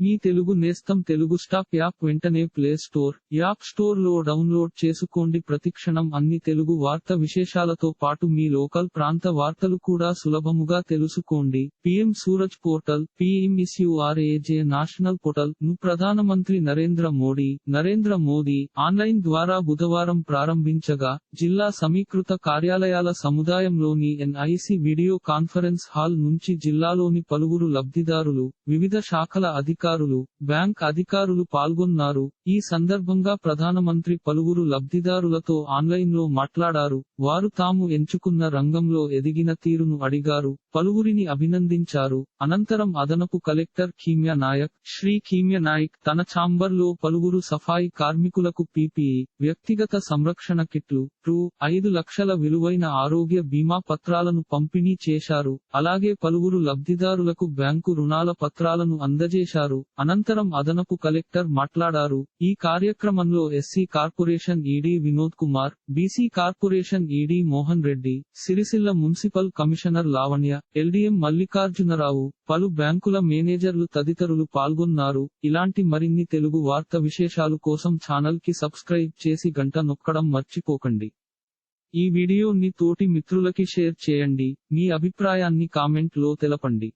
మీ తెలుగు నేస్తం Telugu stop app వెంటనే play store app స్టోర్లో డౌన్లోడ్ చేసుకోండి. ప్రతిక్షణం అన్ని తెలుగు వార్త విశేషాలతో పాటు మీ లోకల్ ప్రాంత వార్తలు కూడా సులభముగా తెలుసుకోండి. PM Suraj portal PMSURAJ national పోర్టల్ను ప్రధానమంత్రి నరేంద్ర మోడీ నరేంద్ర మోదీ ఆన్లైన్ ద్వారా బుధవారం ప్రారంభించగా జిల్లా సమీకృత కార్యాలయాల సముదాయంలోని ఎన్ఐసి వీడియో కాన్ఫరెన్స్ హాల్ నుంచి జిల్లాలోని పలువురు లబ్ధిదారులు వివిధ శాఖల అధికారులు బ్యాంక్ అధికారులు పాల్గొన్నారు. ఈ సందర్భంగా ప్రధానమంత్రి పలువురు లబ్ధిదారులతో ఆన్లైన్లో మాట్లాడారు. వారు తాము ఎంచుకున్న రంగంలో ఎదిగిన తీరును అడిగారు. పలువురిని అభినందించారు. అనంతరం అదనపు కలెక్టర్ కీమ్య నాయక్ శ్రీ కీమ్య నాయక్ తన ఛాంబర్లో పలువురు సఫాయి కార్మికులకు పీపీఈ వ్యక్తిగత సంరక్షణ కిట్లు రూ. ఐదు లక్షల విలువైన ఆరోగ్య బీమా పత్రాలను పంపిణీ చేశారు. అలాగే పలువురు లబ్ధిదారులకు బ్యాంకు రుణాల పత్రాలను అందజేశారు. అనంతరం అదనపు కలెక్టర్ మాట్లాడారు. ఈ కార్యక్రమంలో SC corporation ED Vinod Kumar BC corporation ED Mohan Reddy Sircilla municipal commissioner Lavanya LDM Mallikarjunarao పలు బ్యాంకుల మేనేజర్లు తదితరులు పాల్గొన్నారు. ఇలాంటి మరిన్ని తెలుగు వార్త విశేషాలు కోసం ఛానల్కి సబ్స్క్రైబ్ చేసి గంట నొక్కడం మర్చిపోకండి. ఈ వీడియోని తోటి మిత్రులకి షేర్ చేయండి. మీ అభిప్రాయాన్ని కామెంట్లో తెలపండి.